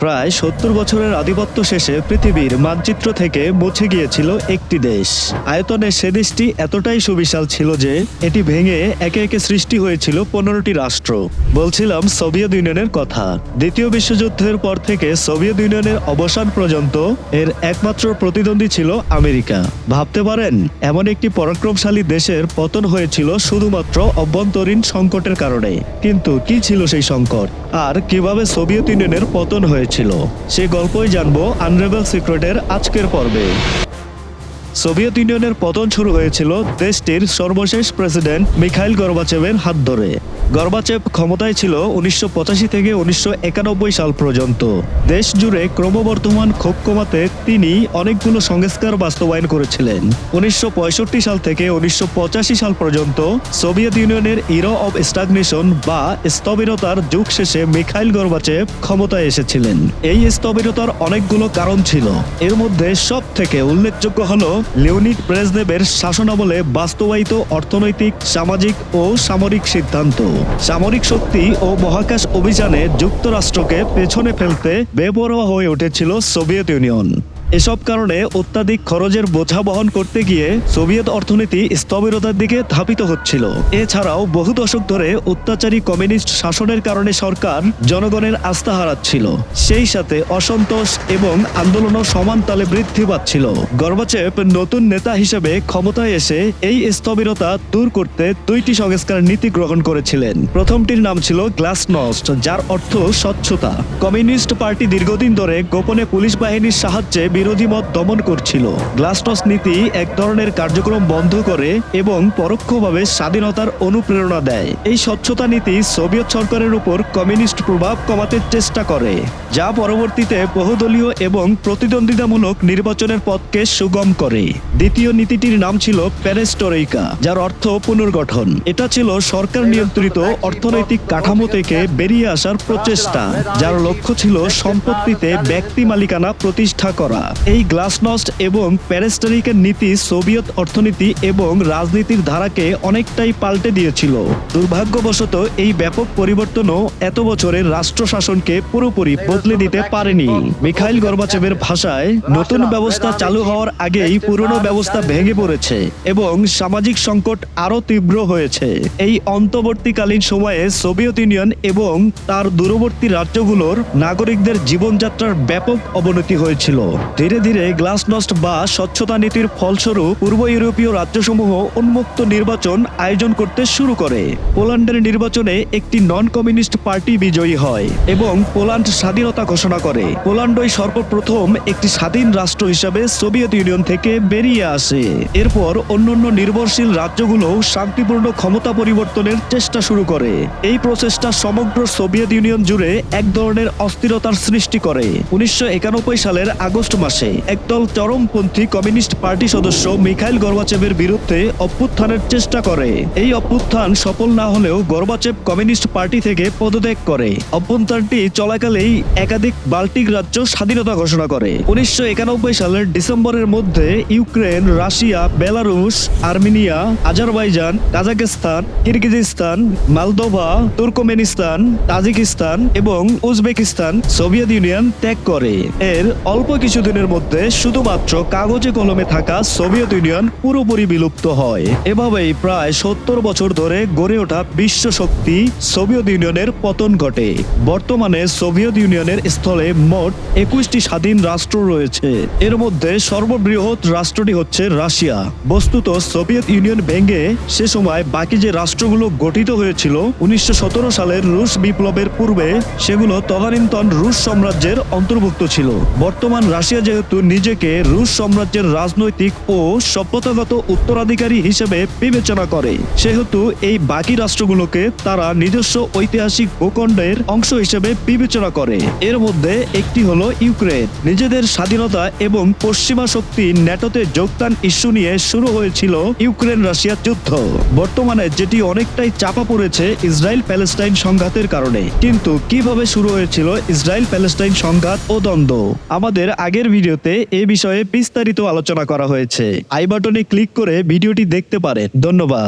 প্রায় সত্তর বছরের আধিপত্য শেষে পৃথিবীর মানচিত্র থেকে মুছে গিয়েছিল একটি দেশ। আয়তনে সে দেশটি এতটাই সুবিশাল ছিল যে এটি ভেঙে একে একে সৃষ্টি হয়েছিল পনেরোটি রাষ্ট্র। বলছিলাম সোভিয়েত ইউনিয়নের কথা। দ্বিতীয় বিশ্বযুদ্ধের পর থেকে সোভিয়েত ইউনিয়নের অবসান পর্যন্ত এর একমাত্র প্রতিদ্বন্দ্বী ছিল আমেরিকা। ভাবতে পারেন, এমন একটি পরাক্রমশালী দেশের পতন হয়েছিল শুধুমাত্র অভ্যন্তরীণ সংকটের কারণে। কিন্তু কি ছিল সেই সংকট? আর কীভাবে সোভিয়েত ইউনিয়নের পতন হয়েছিল। সে গল্পই জানব আনরেবল সিক্রেটের আজকের পর্বে। সোভিয়েত ইউনিয়নের পতন শুরু হয়েছিল দেশটির সর্বশেষ প্রেসিডেন্ট মিখাইল গর্বাচেভের হাত ধরে। গর্বাচেভ ক্ষমতায় ছিল উনিশশো পঁচাশি থেকে উনিশশো একানব্বই সাল পর্যন্ত। দেশ জুড়ে ক্রমবর্ধমান ক্ষোভ কমাতে তিনি অনেকগুলো সংস্কার বাস্তবায়ন করেছিলেন। উনিশশো পঁয়ষট্টি সাল থেকে উনিশশো পঁচাশি সাল পর্যন্ত সোভিয়েত ইউনিয়নের ইরো অব স্টাগনেশন বা স্থবিরতার যুগ শেষে মিখাইল গর্বাচেভ ক্ষমতায় এসেছিলেন। এই স্থবিরতার অনেকগুলো কারণ ছিল। এর মধ্যে সব থেকে উল্লেখযোগ্য হল লিওনিড ব্রেজনেভের শাসনামলে বাস্তবায়িত অর্থনৈতিক, সামাজিক ও সামরিক সিদ্ধান্ত। সামরিক শক্তি ও মহাকাশ অভিযানে যুক্তরাষ্ট্রকে পেছনে ফেলতে বেপরোয়া হয়ে উঠেছিল সোভিয়েত ইউনিয়ন। এসব কারণে অত্যাধিক খরচের বোঝা বহন করতে গিয়ে সোভিয়েত অর্থনীতি স্থবিরতার দিকে ধাবিত হচ্ছিল। এছাড়াও বহু দশক ধরে অত্যাচারী কমিউনিস্ট শাসনের কারণে সরকার জনগণের আস্থা হারাচ্ছিল। সেই সাথে অসন্তোষ এবং আন্দোলনও সমান তালে বৃদ্ধি পাচ্ছিল। গর্বাচেভ নতুন নেতা হিসেবে ক্ষমতায় এসে এই স্থবিরতা দূর করতে দুইটি সংস্কার নীতি গ্রহণ করেছিলেন। প্রথমটির নাম ছিল গ্লাসনস্ট, যার অর্থ স্বচ্ছতা। কমিউনিস্ট পার্টি দীর্ঘদিন ধরে গোপনে পুলিশ বাহিনীর সাহায্যে বিরোধী মত দমন করছিল। গ্লাসনস্ট নীতি এক ধরনের কার্যক্রম বন্ধ করে এবং পরোক্ষভাবে স্বাধীনতার অনুপ্রেরণা দেয়। এই স্বচ্ছতা নীতি সোভিয়েত সরকারের উপর কমিউনিস্ট প্রভাব কমাতে চেষ্টা করে, যা পরবর্তীতে বহুদলীয় এবং প্রতিদ্বন্দ্বিতামূলক নির্বাচনের পথকে সুগম করে। দ্বিতীয় নীতিটির নাম ছিল প্যারেস্টোরিকা যার অর্থ পুনর্গঠন। এটা ছিল সরকার নিয়ন্ত্রিত অর্থনৈতিক কাঠামো থেকে বেরিয়ে আসার প্রচেষ্টা, যার লক্ষ্য ছিল সম্পত্তিতে ব্যক্তি মালিকানা প্রতিষ্ঠা করা। এই গ্লাসনস্ট এবং প্যারেস্টোরিকের নীতি সোভিয়েত অর্থনীতি এবং রাজনীতির ধারাকে অনেকটাই পাল্টে দিয়েছিল। দুর্ভাগ্যবশত এই ব্যাপক পরিবর্তনও এত বছরের রাষ্ট্র শাসনকে পুরোপুরি বদলে দিতে পারেনি। মিখাইল গর্বাচেভের ভাষায়, নতুন ব্যবস্থা চালু হওয়ার আগেই পুরনো ব্যবস্থা ভেঙে পড়েছে এবং সামাজিক সংকট আরও তীব্র হয়েছে। এই অন্তর্বর্তীকালীন সময়ে সোভিয়েত ইউনিয়ন এবং তার দূরবর্তী রাজ্যগুলোর নাগরিকদের জীবনযাত্রার ব্যাপক অবনতি হয়েছিল। ধীরে ধীরে গ্লাসনস্ট বা স্বচ্ছতা নীতির ফলস্বরূপ পূর্ব ইউরোপীয় রাজ্যসমূহ উন্মুক্ত নির্বাচন আয়োজন করতে শুরু করে। পোল্যান্ডের নির্বাচনে একটি নন কমিউনিস্ট পার্টি বিজয়ী হয় এবং পোল্যান্ড স্বাধীনতা ঘোষণা করে। পোল্যান্ডই সর্বপ্রথম একটি স্বাধীন রাষ্ট্র হিসাবে সোভিয়েত ইউনিয়ন থেকে বেরিয়ে আসে। এরপর অন্যান্য নির্ভরশীল রাজ্যগুলো শান্তিপূর্ণ ক্ষমতা পরিবর্তনের চেষ্টা শুরু করে। এই প্রচেষ্টা সমগ্র সোভিয়েত ইউনিয়ন জুড়ে এক ধরনের অস্থিরতার সৃষ্টি করে। উনিশশো একানব্বই সালের আগস্ট মাসে একদল চরমপন্থী কমিউনিস্ট পার্টি সদস্য মিখাইল গর্বাচেভের বিরুদ্ধে অভ্যুত্থানের চেষ্টা করে। এই অভ্যুত্থান সফল না হলেও গর্বাচেভ কমিউনিস্ট পার্টি থেকে পদত্যাগ করে। অভ্যন্তরটি চলাকালেই একাধিক বাল্টিক রাজ্য স্বাধীনতা ঘোষণা করে। উনিশশো একানব্বই সালের ডিসেম্বরের মধ্যে Ukraine, Russia, Belarus, Armenia, Azerbaijan Kazakhstan Kyrgyzstan, Moldova, Turkmenistan, Tajikistan এবং উজবেকিস্তান সোভিয়েত ইউনিয়ন ত্যাগ করে। এর অল্প কিছুদিনের মধ্যে শুধুমাত্র কাগজে কলমে থাকা সোভিয়েত ইউনিয়ন পুরোপুরি বিলুপ্ত হয়। এভাবেই প্রায় সত্তর বছর ধরে গড়ে ওঠা বিশ্ব শক্তি সোভিয়েত ইউনিয়নের পতন ঘটে। বর্তমানে সোভিয়েত ইউনিয়নের স্থলে মোট একুশটি স্বাধীন রাষ্ট্র রয়েছে। এর মধ্যে সর্ববৃহৎ রাষ্ট্রটি হচ্ছে রাশিয়া। বস্তুত সোভিয়েত ইউনিয়ন ভেঙে সে সময় বাকি যে রাষ্ট্রগুলো গঠিত হয়েছিল, উনিশশো সতেরো সালের রুশ বিপ্লবের পূর্বে, সেগুলো তদানীন্তন রুশ সাম্রাজ্যের অন্তর্ভুক্ত ছিল। বর্তমান রাশিয়া যেহেতু নিজেকে রুশ সাম্রাজ্যের রাজনৈতিক ও সভ্যতাগত উত্তরাধিকারী হিসেবে বিবেচনা করে, সেহেতু এই বাকি রাষ্ট্রগুলোকে তারা নিজস্ব ঐতিহাসিক ভূখণ্ডের অংশ হিসেবে বিবেচনা করে। এর মধ্যে একটি হলো ইউক্রেন। নিজেদের স্বাধীনতা এবং পশ্চিমা শক্তি ন্যাটোতে যোগদান ইস্যু নিয়ে শুরু হয়েছিল ইউক্রেন রাশিয়া যুদ্ধ। বর্তমানে যেটি অনেকটাই চাপা পড়েছে ইসরায়েল প্যালেস্টাইন সংঘাতের কারণে। কিন্তু কীভাবে শুরু হয়েছিল ইসরায়েল প্যালেস্টাইন সংঘাত ও দ্বন্দ্ব? আমাদের আগের ভিডিওতে এ বিষয়ে বিস্তারিত আলোচনা করা হয়েছে। আই বাটনে ক্লিক করে ভিডিওটি দেখতে পারেন। ধন্যবাদ।